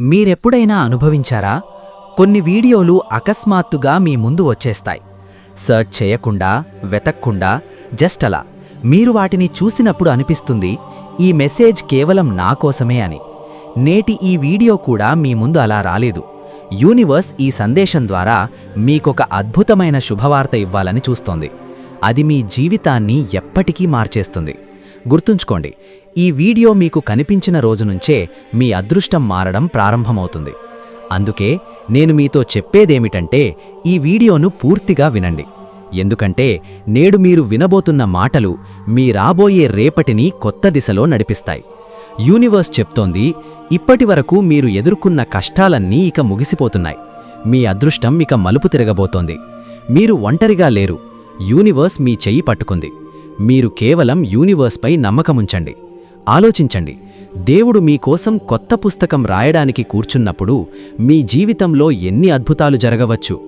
మీరెప్పుడైనా అనుభవించారా? కొన్ని వీడియోలు అకస్మాత్తుగా మీ ముందు వచ్చేస్తాయి. సర్చ్ చేయకుండా వెతక్కుండా జస్ట్ అలా. మీరు వాటిని చూసినప్పుడు అనిపిస్తుంది ఈ మెసేజ్ కేవలం నా కోసమే అని. నేటి ఈ వీడియో కూడా మీ ముందు అలా రాలేదు. యూనివర్స్ ఈ సందేశం ద్వారా మీకొక అద్భుతమైన శుభవార్త ఇవ్వాలని చూస్తోంది. అది మీ జీవితాన్ని ఎప్పటికీ మార్చేస్తుంది. గుర్తుంచుకోండి ఈ వీడియో మీకు కనిపించిన రోజు నుంచే మీ అదృష్టం మారడం ప్రారంభమవుతుంది. అందుకే నేను మీతో చెప్పేదేమిటంటే ఈ వీడియోను పూర్తిగా వినండి. ఎందుకంటే నేడు మీరు వినబోతున్న మాటలు మీ రాబోయే రేపటిని కొత్త దిశలో నడిపిస్తాయి. యూనివర్స్ చెప్తోంది ఇప్పటివరకు మీరు ఎదుర్కొన్న కష్టాలన్నీ ఇక ముగిసిపోతున్నాయి. మీ అదృష్టం ఇక మలుపు తిరగబోతోంది. మీరు ఒంటరిగా లేరు. యూనివర్స్ మీ చెయ్యి పట్టుకుంది. మీరు కేవలం యూనివర్స్పై నమ్మకముంచండి. ఆలోచించండి. దేవుడు మీకోసం కొత్త పుస్తకం రాయడానికి కూర్చున్నప్పుడు మీ జీవితంలో ఎన్ని అద్భుతాలు జరగవచ్చు?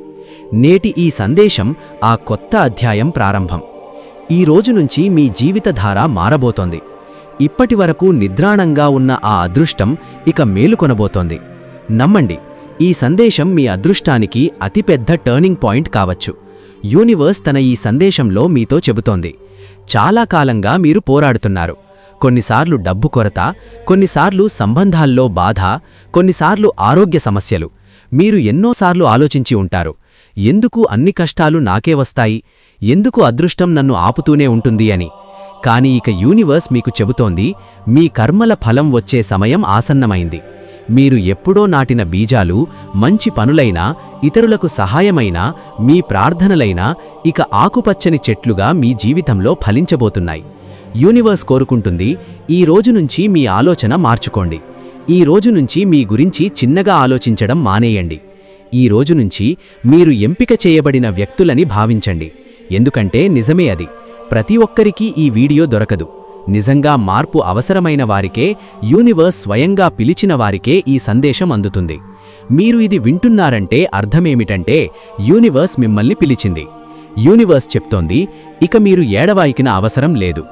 నేటి ఈ సందేశం ఆ కొత్త అధ్యాయం ప్రారంభం. ఈ రోజు నుంచి మీ జీవితధార మారబోతోంది. ఇప్పటివరకు నిద్రాణంగా ఉన్న ఆ అదృష్టం ఇక మేలుకొనబోతోంది. నమ్మండి ఈ సందేశం మీ అదృష్టానికి అతిపెద్ద టర్నింగ్ పాయింట్ కావచ్చు. యూనివర్స్ తన ఈ సందేశంలో మీతో చెబుతోంది. చాలా కాలంగా మీరు పోరాడుతున్నారు. కొన్నిసార్లు డబ్బు కొరత కొన్నిసార్లు సంబంధాల్లో బాధ కొన్నిసార్లు ఆరోగ్య సమస్యలు. మీరు ఎన్నోసార్లు ఆలోచించి ఉంటారు. ఎందుకు అన్ని కష్టాలు నాకే వస్తాయి? ఎందుకు అదృష్టం నన్ను ఆపుతూనే ఉంటుంది అని. కాని ఇక యూనివర్స్ మీకు చెబుతోంది మీ కర్మల ఫలం వచ్చే సమయం ఆసన్నమైంది. మీరు ఎప్పుడో నాటిన బీజాలు మంచి పనులైనా ఇతరులకు సహాయమైనా మీ ప్రార్థనలైనా ఇక ఆకుపచ్చని చెట్లుగా మీ జీవితంలో ఫలించబోతున్నాయి. యూనివర్స్ కోరుకుంటుంది ఈ రోజు నుంచి మీ ఆలోచన మార్చుకోండి. ఈ రోజు నుంచి మీ గురించి చిన్నగా ఆలోచించడం మానేయండి. ఈ రోజు నుంచి మీరు ఎంపిక చేయబడిన వ్యక్తులని భావించండి. ఎందుకంటే నిజమే అది. ప్రతి ఒక్కరికీ ఈ వీడియో దొరకదు. నిజంగా మార్పు అవసరమైన వారికే యూనివర్స్ స్వయంగా పిలిచిన వారికే ఈ సందేశం అందుతుంది. మీరు ఇది వింటున్నారంటే అర్థమేమిటంటే యూనివర్స్ మిమ్మల్ని పిలిచింది. యూనివర్స్ చెప్తోంది ఇక మీరు ఏడవాయికిన అవసరం లేదు.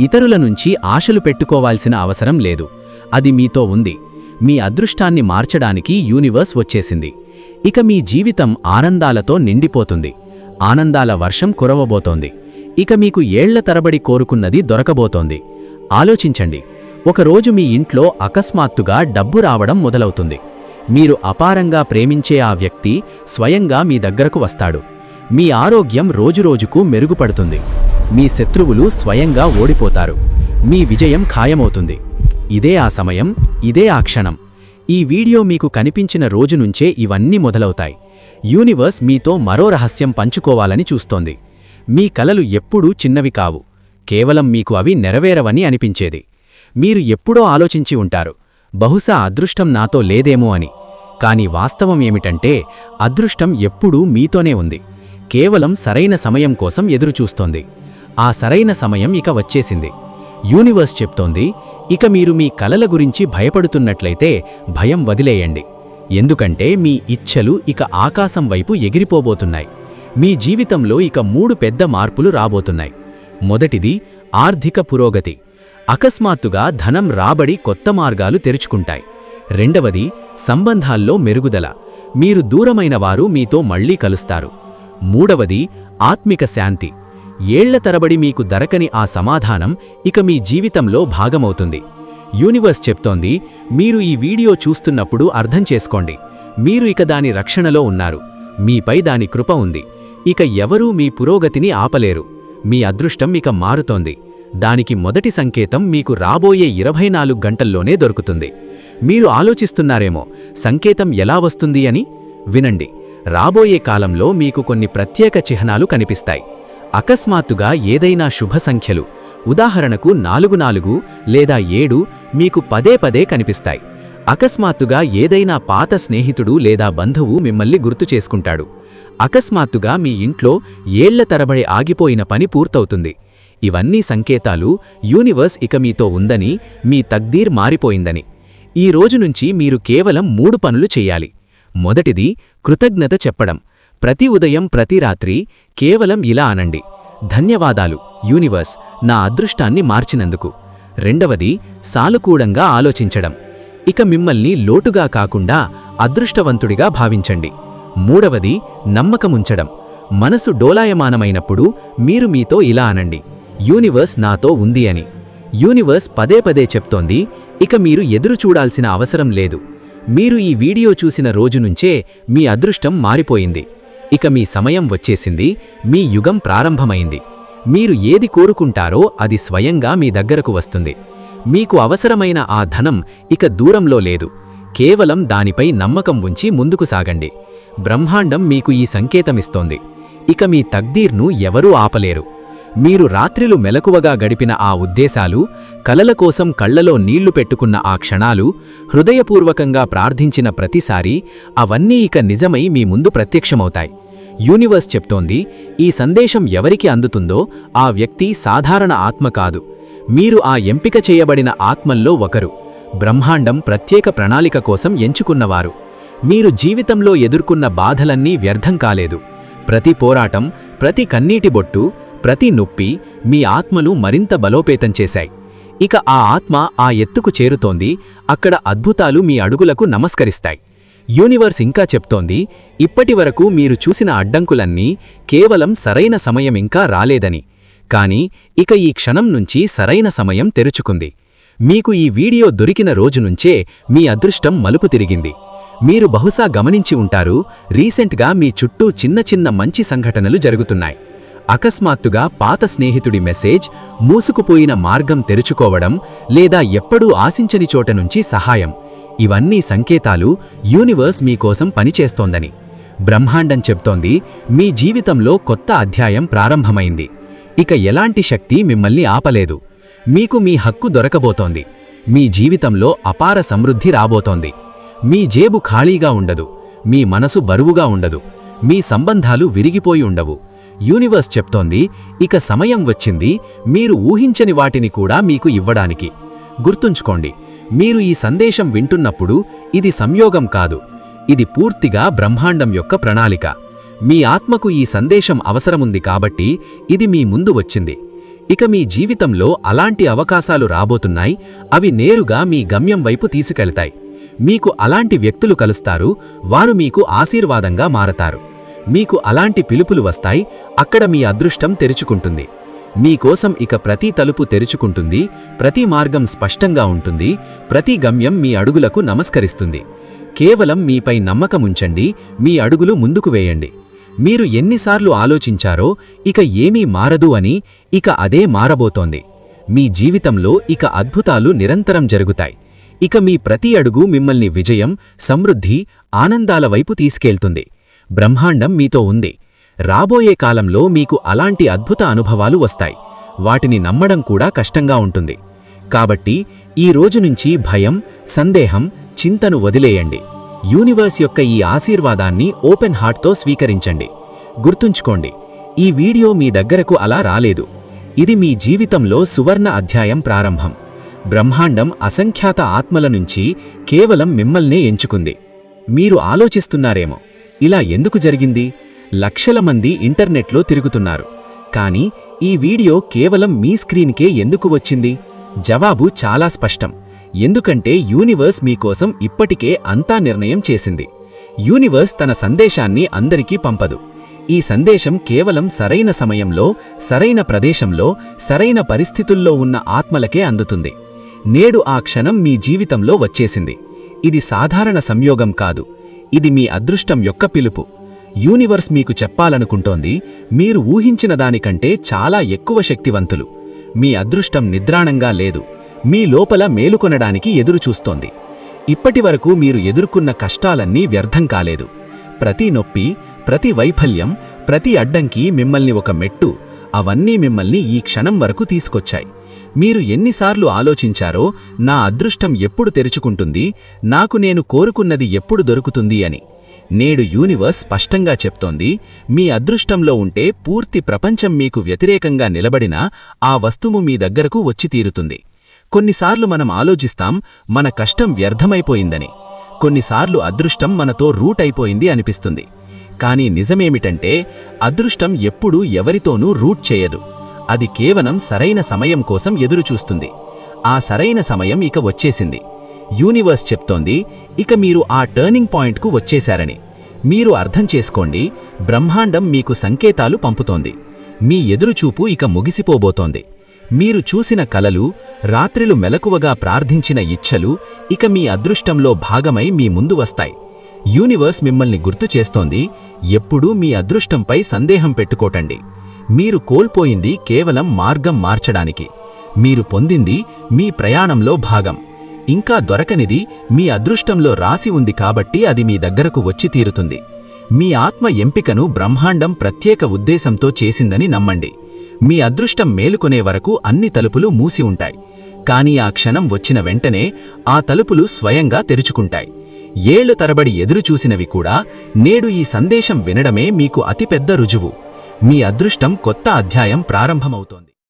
ఇతరుల నుంచి ఆశలు పెట్టుకోవాల్సిన అవసరం లేదు. అది మీతో ఉంది. మీ అదృష్టాన్ని మార్చడానికి యూనివర్స్ వచ్చేసింది. ఇక మీ జీవితం ఆనందాలతో నిండిపోతుంది. ఆనందాల వర్షం కురవబోతోంది. ఇక మీకు ఏళ్ళ తరబడి కోరుకున్నది దొరకబోతోంది. ఆలోచించండి. ఒకరోజు మీ ఇంట్లో అకస్మాత్తుగా డబ్బు రావడం మొదలవుతుంది. మీరు అపారంగా ప్రేమించే ఆ వ్యక్తి స్వయంగా మీ దగ్గరకు వస్తాడు. మీ ఆరోగ్యం రోజురోజుకు మెరుగుపడుతుంది. మీ శత్రువులు స్వయంగా ఓడిపోతారు. మీ విజయం ఖాయమవుతుంది. ఇదే ఆ సమయం ఇదే ఆ క్షణం. ఈ వీడియో మీకు కనిపించిన రోజు నుంచే ఇవన్నీ మొదలవుతాయి. యూనివర్స్ మీతో మరో రహస్యం పంచుకోవాలని చూస్తోంది. మీ కలలు ఎప్పుడూ చిన్నవి కావు. కేవలం మీకు అవి నెరవేరవని అనిపించేది. మీరు ఎప్పుడో ఆలోచించి ఉంటారు. బహుశా అదృష్టం నాతో లేదేమో అని. కాని వాస్తవం ఏమిటంటే అదృష్టం ఎప్పుడూ మీతోనే ఉంది. కేవలం సరైన సమయం కోసం ఎదురుచూస్తోంది. ఆ సరైన సమయం ఇక వచ్చేసింది. యూనివర్స్ చెప్తోంది ఇక మీరు మీ కలల గురించి భయపడుతున్నట్లయితే భయం వదిలేయండి. ఎందుకంటే మీ ఇచ్ఛలు ఇక ఆకాశం వైపు ఎగిరిపోబోతున్నాయి. మీ జీవితంలో ఇక మూడు పెద్ద మార్పులు రాబోతున్నాయి. మొదటిది ఆర్థిక పురోగతి. అకస్మాత్తుగా ధనం రాబడి కొత్త మార్గాలు తెరుచుకుంటాయి. రెండవది సంబంధాల్లో మెరుగుదల. మీరు దూరమైన వారు మీతో మళ్ళీ కలుస్తారు. మూడవది ఆత్మిక శాంతి. ఏళ్ళ తరబడి మీకు దరకని ఆ సమాధానం ఇక మీ జీవితంలో భాగమవుతుంది. యూనివర్స్ చెప్తోంది మీరు ఈ వీడియో చూస్తున్నప్పుడు అర్థం చేసుకోండి. మీరు ఇక దాని రక్షణలో ఉన్నారు. మీపై దాని కృప ఉంది. ఇక ఎవరూ మీ పురోగతిని ఆపలేరు. మీ అదృష్టం ఇక మారుతోంది. దానికి మొదటి సంకేతం మీకు రాబోయే ఇరవై నాలుగు గంటల్లోనే దొరుకుతుంది. మీరు ఆలోచిస్తున్నారేమో సంకేతం ఎలా వస్తుంది అని? వినండి. రాబోయే కాలంలో మీకు కొన్ని ప్రత్యేక చిహ్నాలు కనిపిస్తాయి. అకస్మాత్తుగా ఏదైనా శుభ సంఖ్యలు. ఉదాహరణకు నాలుగు నాలుగు లేదా ఏడు మీకు పదే పదే కనిపిస్తాయి. అకస్మాత్తుగా ఏదైనా పాత స్నేహితుడు లేదా బంధువు మిమ్మల్ని గుర్తు చేసుకుంటాడు. అకస్మాత్తుగా మీ ఇంట్లో ఏళ్ళ తరబడి ఆగిపోయిన పని పూర్తవుతుంది. ఇవన్నీ సంకేతాలు యూనివర్స్ ఇక మీతో ఉందని మీ తగ్దీర్ మారిపోయిందని. ఈ రోజు నుంచి మీరు కేవలం మూడు పనులు చెయ్యాలి మొదటిది కృతజ్ఞత చెప్పడం. ప్రతి ఉదయం ప్రతి రాత్రి కేవలం ఇలా అనండి. ధన్యవాదాలు యూనివర్స్ నా అదృష్టాన్ని మార్చినందుకు. రెండవది సాలుకూడంగా ఆలోచించడం. ఇక మిమ్మల్ని లోటుగా కాకుండా అదృష్టవంతుడిగా భావించండి. మూడవది నమ్మకముంచడం. మనసు డోలాయమానమైనప్పుడు మీరు మీతో ఇలా అనండి. యూనివర్స్ నాతో ఉంది అని. యూనివర్స్ పదే పదే చెప్తోంది ఇక మీరు ఎదురు చూడాల్సిన అవసరం లేదు. మీరు ఈ వీడియో చూసిన రోజు నుంచే మీ అదృష్టం మారిపోయింది. ఇక మీ సమయం వచ్చేసింది మీ యుగం ప్రారంభమైంది. మీరు ఏది కోరుకుంటారో అది స్వయంగా మీ దగ్గరకు వస్తుంది. మీకు అవసరమైన ఆ ధనం ఇక దూరంలో లేదు. కేవలం దానిపై నమ్మకం ఉంచి ముందుకు సాగండి. బ్రహ్మాండం మీకు ఈ సంకేతమిస్తోంది. ఇక మీ తగ్దీర్ను ఎవరూ ఆపలేరు. మీరు రాత్రిలు మెలకువగా గడిపిన ఆ ఉద్దేశాలు కలల కోసం కళ్ళలో నీళ్ళు పెట్టుకున్న ఆ క్షణాలు హృదయపూర్వకంగా ప్రార్థించిన ప్రతిసారి అవన్నీ ఇక నిజమై మీ ముందు ప్రత్యక్షమవుతాయి. యూనివర్స్ చెప్తోంది ఈ సందేశం ఎవరికి అందుతుందో ఆ వ్యక్తి సాధారణ ఆత్మ కాదు. మీరు ఆ ఎంపిక చేయబడిన ఆత్మల్లో ఒకరు. బ్రహ్మాండం ప్రత్యేక ప్రణాళిక కోసం ఎంచుకున్నవారు. మీరు జీవితంలో ఎదుర్కొన్న బాధలన్నీ వ్యర్థం కాలేదు. ప్రతి పోరాటం ప్రతి కన్నీటి బొట్టు ప్రతి నొప్పి మీ ఆత్మను మరింత బలోపేతం చేశాయి. ఇక ఆ ఆత్మ ఆ ఎత్తుకు చేరుతోంది అక్కడ అద్భుతాలు మీ అడుగులకు నమస్కరిస్తాయి. యూనివర్స్ ఇంకా చెప్తోంది ఇప్పటివరకు మీరు చూసిన అడ్డంకులన్నీ కేవలం సరైన సమయం ఇంకా రాలేదని. కాని ఇక ఈ క్షణం నుంచి సరైన సమయం తెరుచుకుంది. మీకు ఈ వీడియో దొరికిన రోజు నుంచే మీ అదృష్టం మలుపు తిరిగింది. మీరు బహుశా గమనించి ఉంటారు రీసెంట్గా మీ చుట్టూ చిన్న చిన్న మంచి సంఘటనలు జరుగుతున్నాయి. అకస్మాత్తుగా పాత స్నేహితుడి మెసేజ్ మూసుకుపోయిన మార్గం తెరుచుకోవడం లేదా ఎప్పుడూ ఆశించని చోట నుంచి సహాయం. ఇవన్నీ సంకేతాలు యూనివర్స్ మీకోసం పనిచేస్తోందని. బ్రహ్మాండం చెప్తోంది మీ జీవితంలో కొత్త అధ్యాయం ప్రారంభమైంది. ఇక ఎలాంటి శక్తి మిమ్మల్ని ఆపలేదు. మీకు మీ హక్కు దొరకబోతోంది. మీ జీవితంలో అపార సమృద్ధి రాబోతోంది. మీ జేబు ఖాళీగా ఉండదు. మీ మనసు బరువుగా ఉండదు. మీ సంబంధాలు విరిగిపోయి ఉండవు. యూనివర్స్ చెప్తోంది ఇక సమయం వచ్చింది మీరు ఊహించని వాటిని కూడా మీకు ఇవ్వడానికి. గుర్తుంచుకోండి మీరు ఈ సందేశం వింటున్నప్పుడు ఇది సంయోగం కాదు. ఇది పూర్తిగా బ్రహ్మాండం యొక్క ప్రణాళిక. మీ ఆత్మకు ఈ సందేశం అవసరముంది కాబట్టి ఇది మీ ముందు వచ్చింది. ఇక మీ జీవితంలో అలాంటి అవకాశాలు రాబోతున్నాయి. అవి నేరుగా మీ గమ్యం వైపు తీసుకెళ్తాయి. మీకు అలాంటి వ్యక్తులు కలుస్తారు. వారు మీకు ఆశీర్వాదంగా మారతారు. మీకు అలాంటి పిలుపులు వస్తాయి. అక్కడ మీ అదృష్టం తెరుచుకుంటుంది. మీకోసం ఇక ప్రతి తలుపు తెరుచుకుంటుంది ప్రతి మార్గం స్పష్టంగా ఉంటుంది ప్రతి గమ్యం మీ అడుగులకు నమస్కరిస్తుంది. కేవలం మీపై నమ్మకముంచండి మీ అడుగులు ముందుకు వేయండి. మీరు ఎన్నిసార్లు ఆలోచించారో ఇక ఏమీ మారదు అని ఇక అదే మారబోతోంది. మీ జీవితంలో ఇక అద్భుతాలు నిరంతరం జరుగుతాయి. ఇక మీ ప్రతి అడుగు మిమ్మల్ని విజయం సమృద్ధి ఆనందాల వైపు తీసుకెళ్తుంది. బ్రహ్మాండం మీతో ఉంది. రాబోయే కాలంలో మీకు అలాంటి అద్భుత అనుభవాలు వస్తాయి. వాటిని నమ్మడం కూడా కష్టంగా ఉంటుంది. కాబట్టి ఈ రోజు నుంచి భయం సందేహం చింతను వదిలేయండి. యూనివర్స్ యొక్క ఈ ఆశీర్వాదాన్ని ఓపెన్ హార్ట్తో స్వీకరించండి. గుర్తుంచుకోండి ఈ వీడియో మీ దగ్గరకు అలా రాలేదు. ఇది మీ జీవితంలో సువర్ణ అధ్యాయం ప్రారంభం. బ్రహ్మాండం అసంఖ్యాత ఆత్మల నుంచి కేవలం మిమ్మల్నే ఎంచుకుంది. మీరు ఆలోచిస్తున్నారేమో ఇలా ఎందుకు జరిగింది? లక్షల మంది ఇంటర్నెట్లో తిరుగుతున్నారు. కానీ ఈ వీడియో కేవలం మీ స్క్రీన్కే ఎందుకు వచ్చింది? జవాబు చాలా స్పష్టం. ఎందుకంటే యూనివర్స్ మీకోసం ఇప్పటికే అంతా నిర్ణయం చేసింది. యూనివర్స్ తన సందేశాన్ని అందరికీ పంపదు. ఈ సందేశం కేవలం సరైన సమయంలో సరైన ప్రదేశంలో సరైన పరిస్థితుల్లో ఉన్న ఆత్మలకే అందుతుంది. నేడు ఆ క్షణం మీ జీవితంలో వచ్చేసింది. ఇది సాధారణ సంయోగం కాదు. ఇది మీ అదృష్టం యొక్క పిలుపు. యూనివర్స్ మీకు చెప్పాలనుకుంటోంది మీరు ఊహించిన దానికంటే చాలా ఎక్కువ శక్తివంతులు. మీ అదృష్టం నిద్రాణంగా లేదు. మీ లోపల మేలుకొనడానికి ఎదురుచూస్తోంది. ఇప్పటివరకు మీరు ఎదుర్కొన్న కష్టాలన్నీ వ్యర్థం కాలేదు. ప్రతి నొప్పి ప్రతి వైఫల్యం ప్రతి అడ్డంకి మిమ్మల్ని ఒక మెట్టు అవన్నీ మిమ్మల్ని ఈ క్షణం వరకు తీసుకొచ్చాయి. మీరు ఎన్నిసార్లు ఆలోచించారో నా అదృష్టం ఎప్పుడు తెరుచుకుంటుంది నాకు నేను కోరుకున్నది ఎప్పుడు దొరుకుతుంది అని. నేడు యూనివర్స్ స్పష్టంగా చెప్తోంది మీ అదృష్టంలో ఉంటే పూర్తి ప్రపంచం మీకు వ్యతిరేకంగా నిలబడినా ఆ వస్తువు మీ దగ్గరకు వచ్చి తీరుతుంది. కొన్నిసార్లు మనం ఆలోచిస్తాం మన కష్టం వ్యర్థమైపోయిందని. కొన్నిసార్లు అదృష్టం మనతో రూట్ అయిపోయింది అనిపిస్తుంది. కానీ నిజమేమిటంటే అదృష్టం ఎప్పుడూ ఎవరితోనూ రూట్ చేయదు. అది కేవలం సరైన సమయం కోసం ఎదురుచూస్తుంది. ఆ సరైన సమయం ఇక వచ్చేసింది. యూనివర్స్ చెప్తోంది ఇక మీరు ఆ టర్నింగ్ పాయింట్కు వచ్చేశారని. మీరు అర్థం చేసుకోండి బ్రహ్మాండం మీకు సంకేతాలు పంపుతోంది. మీ ఎదురుచూపు ఇక ముగిసిపోబోతోంది. మీరు చూసిన కలలు రాత్రిలు మెలకువగా ప్రార్థించిన ఇచ్ఛలు ఇక మీ అదృష్టంలో భాగమై మీ ముందు వస్తాయి. యూనివర్స్ మిమ్మల్ని గుర్తు చేస్తోంది ఎప్పుడూ మీ అదృష్టంపై సందేహం పెట్టుకోటండి. మీరు కోల్పోయింది కేవలం మార్గం మార్చడానికి. మీరు పొందింది మీ ప్రయాణంలో భాగం. ఇంకా దొరకనిది మీ అదృష్టంలో రాసి ఉంది కాబట్టి అది మీ దగ్గరకు వచ్చి తీరుతుంది. మీ ఆత్మ ఎంపికను బ్రహ్మాండం ప్రత్యేక ఉద్దేశంతో చేసిందని నమ్మండి. మీ అదృష్టం మేలుకొనే వరకు అన్ని తలుపులు మూసి ఉంటాయి. కానీ ఆ క్షణం వచ్చిన వెంటనే ఆ తలుపులు స్వయంగా తెరుచుకుంటాయి. ఏళ్ళు తరబడి ఎదురుచూసినవి కూడా నేడు ఈ సందేశం వినడమే మీకు అతిపెద్ద రుజువు. మీ అదృష్టం కొత్త అధ్యాయం ప్రారంభమవుతోంది.